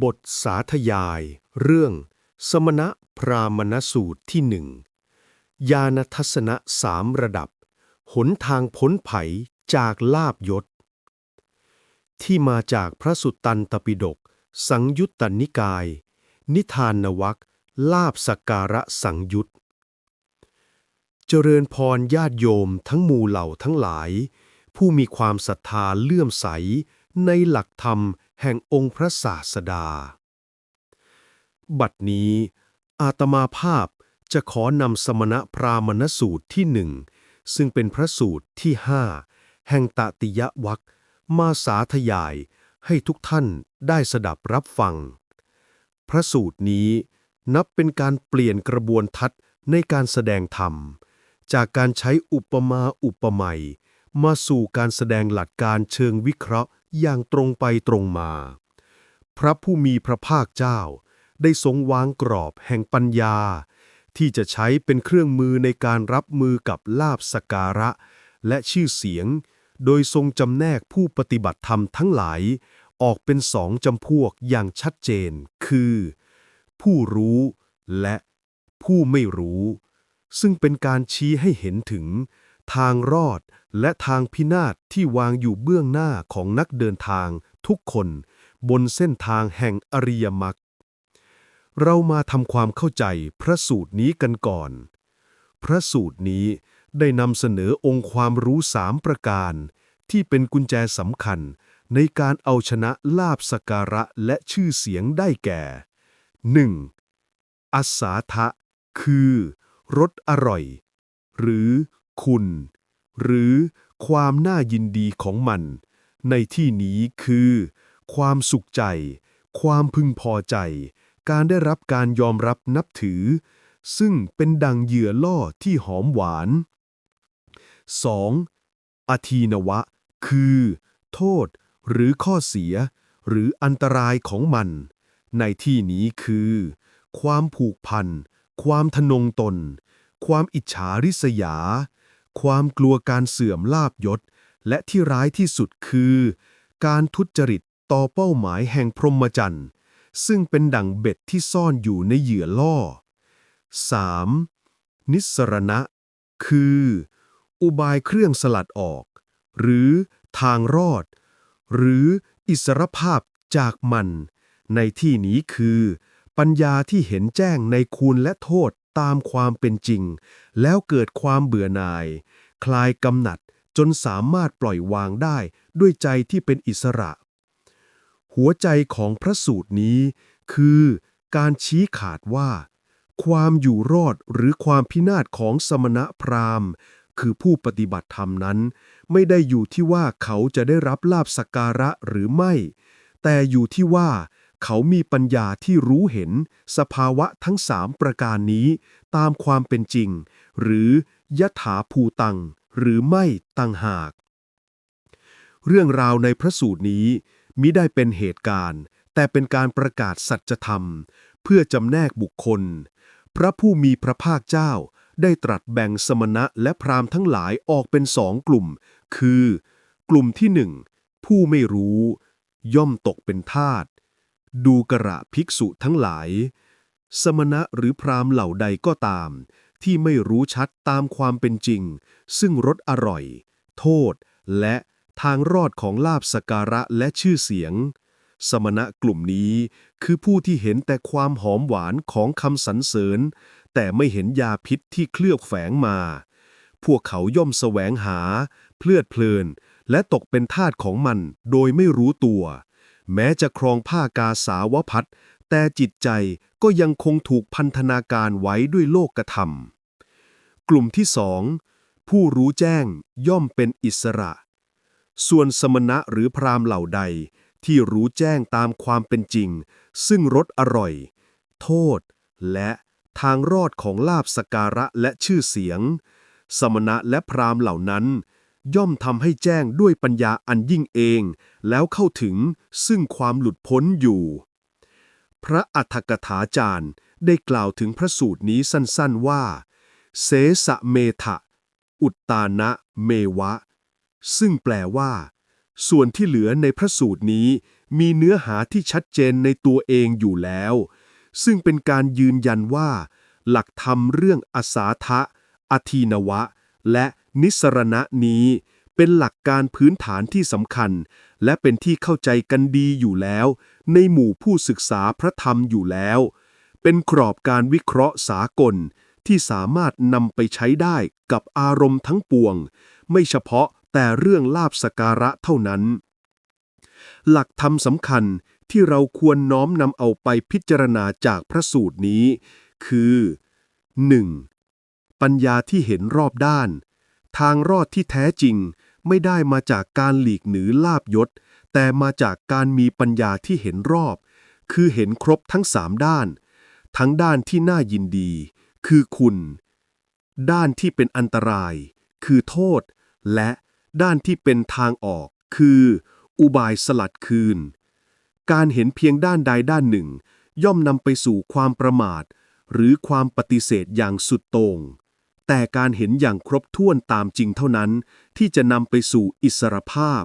บทสาธยาย เรื่อง สมณะพรามณสูตรที่หนึ่งญาณทัศนะสามระดับ หนทางพ้นไผจากลาบยศ ที่มาจากพระสุตตันตปิฎกสังยุตตนิกาย นิทานนวักลาบสกการะสังยุตเจริญพรญาติโยมทั้งหมู่เหล่าทั้งหลาย ผู้มีความศรัทธาเลื่อมใส ในหลักธรรมแห่งองค์พระศาสดา บัดนี้ อาตมาภาพจะขอนำสมณะพราหมณสูตรที่หนึ่ง ซึ่งเป็นพระสูตรที่ห้าแห่งตติยวัคมาสาธยายให้ทุกท่านได้สดับรับฟัง พระสูตรนี้นับเป็นการเปลี่ยนกระบวนทัศน์ในการแสดงธรรม จากการใช้อุปมาอุปไมยมาสู่การแสดงหลักการเชิงวิเคราะห์ อย่างตรงไปตรงมา พระผู้มีพระภาคเจ้า ได้ทรงวางกรอบแห่งปัญญา ที่จะใช้เป็นเครื่องมือในการรับมือกับลาบสการะ และชื่อเสียง โดยทรงจำแนกผู้ปฏิบัติธรรมทั้งหลาย ออกเป็นสองจำพวกอย่างชัดเจน คือ ผู้รู้และผู้ไม่รู้ ซึ่งเป็นการชี้ให้เห็นถึง ทางรอด และทางพินาศที่วางอยู่เบื้องหน้าของนักเดินทางทุกคน บนเส้นทางแห่งอริยมรรคเรามาทำความเข้าใจพระสูตรนี้กันก่อน พระสูตรนี้ได้นำเสนอองค์ความรู้สามประการ ที่เป็นกุญแจสำคัญในการเอาชนะลาบสการะและชื่อเสียงได้แก่ 1. อัสสาทะ คือ รสอร่อย หรือ คุณ หรือความน่ายินดีของมัน ในที่นี้คือ ความสุขใจ ความพึงพอใจ การได้รับการยอมรับนับถือ ซึ่งเป็นดังเหยื่อล่อที่หอมหวาน 2. อทีนวะ คือ โทษ หรือข้อเสีย หรืออันตรายของมัน ในที่นี้คือ ความผูกพัน ความทนงตน ความอิจฉาริษยา ความกลัวการเสื่อมลาบยศ และที่ร้ายที่สุดคือ การทุจริตต่อเป้าหมายแห่งพรหมจรรย์ซึ่งเป็นดั่งเบ็ดที่ซ่อนอยู่ในเหยื่อล่อ 3. นิสรณะ คือ อุบายเครื่องสลัดออก หรือทางรอด หรืออิสรภาพจากมัน ในที่นี้คือ ปัญญาที่เห็นแจ้งในคุณและโทษ ตามความเป็นจริง แล้วเกิดความเบื่อหน่าย คลายกำหนัดจนสามารถปล่อยวางได้ด้วยใจที่เป็นอิสระ หัวใจของพระสูตรนี้ คือการชี้ขาดว่า ความอยู่รอดหรือความพินาศของสมณะพราหมณ์ คือผู้ปฏิบัติธรรมนั้น ไม่ได้อยู่ที่ว่าเขาจะได้รับลาบสักการะหรือไม่ แต่อยู่ที่ว่า เขามีปัญญาที่รู้เห็น สภาวะทั้งสามประการนี้ ตามความเป็นจริง หรือยถาภูตัง หรือไม่ตังหาก เรื่องราวในพระสูตรนี้มิได้เป็นเหตุการณ์ แต่เป็นการประกาศสัจธรรม เพื่อจำแนกบุคคล พระผู้มีพระภาคเจ้าได้ตรัสแบ่งสมณะและพราหมณ์ทั้งหลายออกเป็นสองกลุ่ม คือ กลุ่มที่หนึ่งผู้ไม่รู้ ย่อมตกเป็นทาส ดูกระภิกษุทั้งหลาย สมณะหรือพราหมณ์เหล่าใดก็ตาม ที่ไม่รู้ชัดตามความเป็นจริง ซึ่งรสอร่อย โทษ และทางรอดของลาบสการะและชื่อเสียง สมณะกลุ่มนี้คือผู้ที่เห็นแต่ความหอมหวานของคำสรรเสริญ แต่ไม่เห็นยาพิษที่เคลือบแฝงมา พวกเขาย่อมแสวงหา เพลือดเพลิน และตกเป็นทาสของมันโดยไม่รู้ตัว แม้จะครองผ้ากาสาวพัดแต่จิตใจก็ยังคงถูกพันธนาการไว้ด้วยโลกธรรมกลุ่มที่สองผู้รู้แจ้งย่อมเป็นอิสระ ส่วนสมณะหรือพราหมณ์เหล่าใดที่รู้แจ้งตามความเป็นจริง ซึ่งรสอร่อย โทษ และทางรอดของลาบสการะและชื่อเสียง สมณะและพราหมณ์เหล่านั้น ย่อมทำให้แจ้งด้วยปัญญาอันยิ่งเอง แล้วเข้าถึงซึ่งความหลุดพ้นอยู่ พระอัฏฐกถาจารย์ได้กล่าวถึงพระสูตรนี้สั้นๆว่า เสสะเมทะ อุตตานะเมวะ ซึ่งแปลว่า ส่วนที่เหลือในพระสูตรนี้มีเนื้อหาที่ชัดเจนในตัวเองอยู่แล้ว ซึ่งเป็นการยืนยันว่า หลักธรรมเรื่องอสาทะอทีนวะ และ นิสรณะนี้เป็นหลักการพื้นฐานที่สำคัญ และเป็นที่เข้าใจกันดีอยู่แล้ว ในหมู่ผู้ศึกษาพระธรรมอยู่แล้ว เป็นกรอบการวิเคราะห์สากลที่สามารถนำไปใช้ได้กับอารมณ์ทั้งปวง ไม่เฉพาะแต่เรื่องลาบสการะเท่านั้น หลักธรรมสำคัญที่เราควรน้อมนำเอาไปพิจารณาจากพระสูตรนี้ คือ 1. ปัญญาที่เห็นรอบด้าน ทางรอดที่แท้จริง ไม่ได้มาจากการหลีกหนีลาบยศ แต่มาจากการมีปัญญาที่เห็นรอบ คือเห็นครบทั้งสามด้าน ทั้งด้านที่น่ายินดี คือคุณ ด้านที่เป็นอันตราย คือโทษ และด้านที่เป็นทางออก คือ อุบายสลัดคืน การเห็นเพียงด้านใดด้านหนึ่ง ย่อมนำไปสู่ความประมาท หรือความปฏิเสธอย่างสุดโต่ง แต่การเห็นอย่างครบถ้วนตามจริงเท่านั้น ที่จะนำไปสู่อิสรภาพ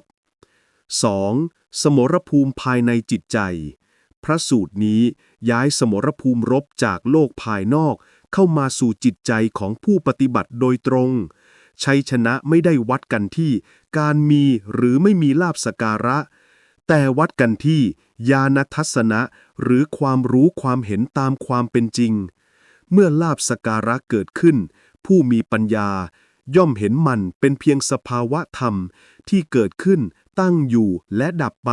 2. สมรภูมิภายในจิตใจ พระสูตรนี้ย้ายสมรภูมิรบจากโลกภายนอก เข้ามาสู่จิตใจของผู้ปฏิบัติโดยตรง ชัยชนะไม่ได้วัดกันที่ การมีหรือไม่มีลาบสการะ แต่วัดกันที่ ญาณทัศนะหรือความรู้ความเห็นตามความเป็นจริง เมื่อลาบสการะเกิดขึ้น ผู้มีปัญญา ย่อมเห็นมันเป็นเพียงสภาวะธรรมที่เกิดขึ้น ตั้งอยู่และดับไป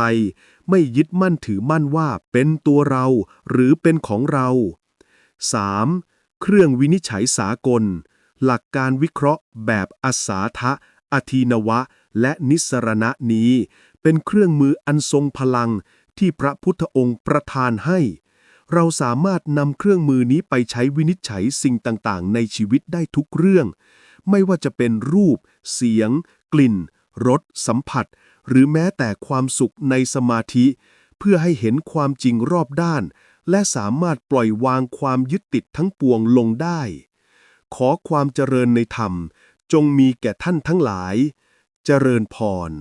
ไม่ยึดมั่นถือมั่นว่าเป็นตัวเรา หรือเป็นของเรา 3. เครื่องวินิจฉัยสากล หลักการวิเคราะห์แบบอสาทะอทีนวะ และนิสรณะนี้ เป็นเครื่องมืออันทรงพลังที่พระพุทธองค์ประทานให้ เราสามารถนำเครื่องมือนี้ไปใช้วินิจฉัยสิ่งต่างๆ ในชีวิตได้ทุกเรื่อง ไม่ว่าจะเป็นรูป เสียง กลิ่น รส สัมผัส หรือแม้แต่ความสุขในสมาธิ เพื่อให้เห็นความจริงรอบด้าน และสามารถปล่อยวางความยึดติดทั้งปวงลงได้ ขอความเจริญในธรรม จงมีแก่ท่านทั้งหลาย เจริญพร